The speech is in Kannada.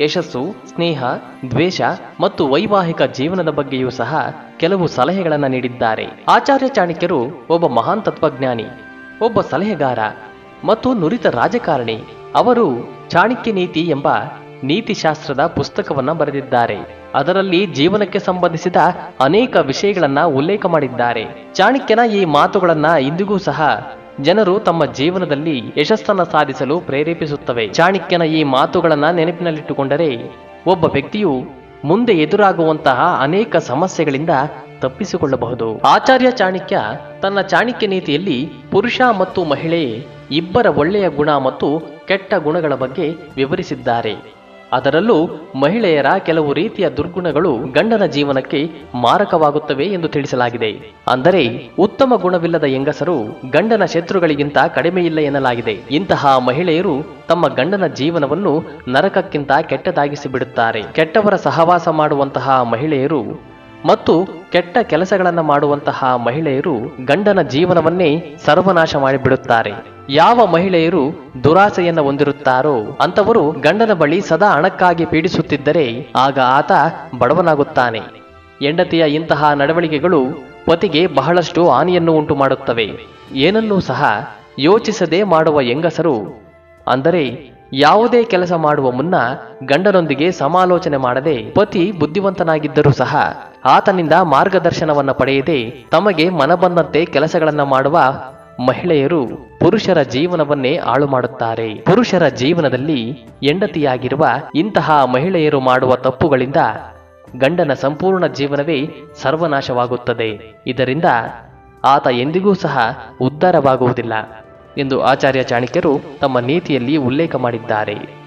ಯಶಸ್ಸು, ಸ್ನೇಹ, ದ್ವೇಷ ಮತ್ತು ವೈವಾಹಿಕ ಜೀವನದ ಬಗ್ಗೆಯೂ ಸಹ ಕೆಲವು ಸಲಹೆಗಳನ್ನು ನೀಡಿದ್ದಾರೆ. ಆಚಾರ್ಯ ಚಾಣಕ್ಯರು ಒಬ್ಬ ಮಹಾನ್ ತತ್ವಜ್ಞಾನಿ, ಒಬ್ಬ ಸಲಹೆಗಾರ ಮತ್ತು ನುರಿತ ರಾಜಕಾರಣಿ. ಅವರು ಚಾಣಕ್ಯ ನೀತಿ ಎಂಬ ನೀತಿಶಾಸ್ತ್ರದ ಪುಸ್ತಕವನ್ನು ಬರೆದಿದ್ದಾರೆ. ಅದರಲ್ಲಿ ಜೀವನಕ್ಕೆ ಸಂಬಂಧಿಸಿದ ಅನೇಕ ವಿಷಯಗಳನ್ನ ಉಲ್ಲೇಖ ಮಾಡಿದ್ದಾರೆ. ಚಾಣಕ್ಯನ ಈ ಮಾತುಗಳನ್ನ ಇಂದಿಗೂ ಸಹ ಜನರು ತಮ್ಮ ಜೀವನದಲ್ಲಿ ಯಶಸ್ಸನ್ನು ಸಾಧಿಸಲು ಪ್ರೇರೇಪಿಸುತ್ತವೆ. ಚಾಣಕ್ಯನ ಈ ಮಾತುಗಳನ್ನು ನೆನಪಿನಲ್ಲಿಟ್ಟುಕೊಂಡರೆ ಒಬ್ಬ ವ್ಯಕ್ತಿಯು ಮುಂದೆ ಎದುರಾಗುವಂತಹ ಅನೇಕ ಸಮಸ್ಯೆಗಳಿಂದ ತಪ್ಪಿಸಿಕೊಳ್ಳಬಹುದು. ಆಚಾರ್ಯ ಚಾಣಕ್ಯ ತನ್ನ ಚಾಣಕ್ಯ ನೀತಿಯಲ್ಲಿ ಪುರುಷ ಮತ್ತು ಮಹಿಳೆ ಇಬ್ಬರ ಒಳ್ಳೆಯ ಗುಣ ಮತ್ತು ಕೆಟ್ಟ ಗುಣಗಳ ಬಗ್ಗೆ ವಿವರಿಸಿದ್ದಾರೆ. ಅದರಲ್ಲೂ ಮಹಿಳೆಯರ ಕೆಲವು ರೀತಿಯ ದುರ್ಗುಣಗಳು ಗಂಡನ ಜೀವನಕ್ಕೆ ಮಾರಕವಾಗುತ್ತವೆ ಎಂದು ತಿಳಿಸಲಾಗಿದೆ. ಅಂದರೆ ಉತ್ತಮ ಗುಣವಿಲ್ಲದ ಹೆಂಗಸರು ಗಂಡನ ಶತ್ರುಗಳಿಗಿಂತ ಕಡಿಮೆಯಿಲ್ಲ ಎನ್ನಲಾಗಿದೆ. ಇಂತಹ ಮಹಿಳೆಯರು ತಮ್ಮ ಗಂಡನ ಜೀವನವನ್ನು ನರಕಕ್ಕಿಂತ ಕೆಟ್ಟದಾಗಿಸಿ ಬಿಡುತ್ತಾರೆ ಕೆಟ್ಟವರ ಸಹವಾಸ ಮಾಡುವಂತಹ ಮಹಿಳೆಯರು ಮತ್ತು ಕೆಟ್ಟ ಕೆಲಸಗಳನ್ನು ಮಾಡುವಂತಹ ಮಹಿಳೆಯರು ಗಂಡನ ಜೀವನವನ್ನೇ ಸರ್ವನಾಶ ಮಾಡಿಬಿಡುತ್ತಾರೆ. ಯಾವ ಮಹಿಳೆಯರು ದುರಾಸೆಯನ್ನು ಹೊಂದಿರುತ್ತಾರೋ ಅಂತವರು ಗಂಡನ ಬಳಿ ಸದಾ ಹಣಕ್ಕಾಗಿ ಪೀಡಿಸುತ್ತಿದ್ದರೆ ಆಗ ಆತ ಬಡವನಾಗುತ್ತಾನೆ. ಹೆಂಡತಿಯ ಇಂತಹ ನಡವಳಿಕೆಗಳು ಪತಿಗೆ ಬಹಳಷ್ಟು ಹಾನಿಯನ್ನು ಉಂಟು ಮಾಡುತ್ತವೆ ಏನನ್ನೂ ಸಹ ಯೋಚಿಸದೆ ಮಾಡುವ ಹೆಂಗಸರು ಅಂದರೆ ಯಾವುದೇ ಕೆಲಸ ಮಾಡುವ ಮುನ್ನ ಗಂಡನೊಂದಿಗೆ ಸಮಾಲೋಚನೆ ಮಾಡದೆ ಪತಿ ಬುದ್ಧಿವಂತನಾಗಿದ್ದರೂ ಸಹ ಆತನಿಂದ ಮಾರ್ಗದರ್ಶನವನ್ನ ಪಡೆಯದೆ ತಮಗೆ ಮನಬಂದಂತೆ ಕೆಲಸಗಳನ್ನು ಮಾಡುವ ಮಹಿಳೆಯರು ಪುರುಷರ ಜೀವನವನ್ನೇ ಹಾಳು ಮಾಡುತ್ತಾರೆ. ಪುರುಷರ ಜೀವನದಲ್ಲಿ ಹೆಂಡತಿಯಾಗಿರುವ ಇಂತಹ ಮಹಿಳೆಯರು ಮಾಡುವ ತಪ್ಪುಗಳಿಂದ ಗಂಡನ ಸಂಪೂರ್ಣ ಜೀವನವೇ ಸರ್ವನಾಶವಾಗುತ್ತದೆ. ಇದರಿಂದ ಆತ ಎಂದಿಗೂ ಸಹ ಉದ್ಧಾರವಾಗುವುದಿಲ್ಲ ಎಂದು ಆಚಾರ್ಯ ಚಾಣಕ್ಯರು ತಮ್ಮ ನೀತಿಯಲ್ಲಿ ಉಲ್ಲೇಖ ಮಾಡಿದ್ದಾರೆ.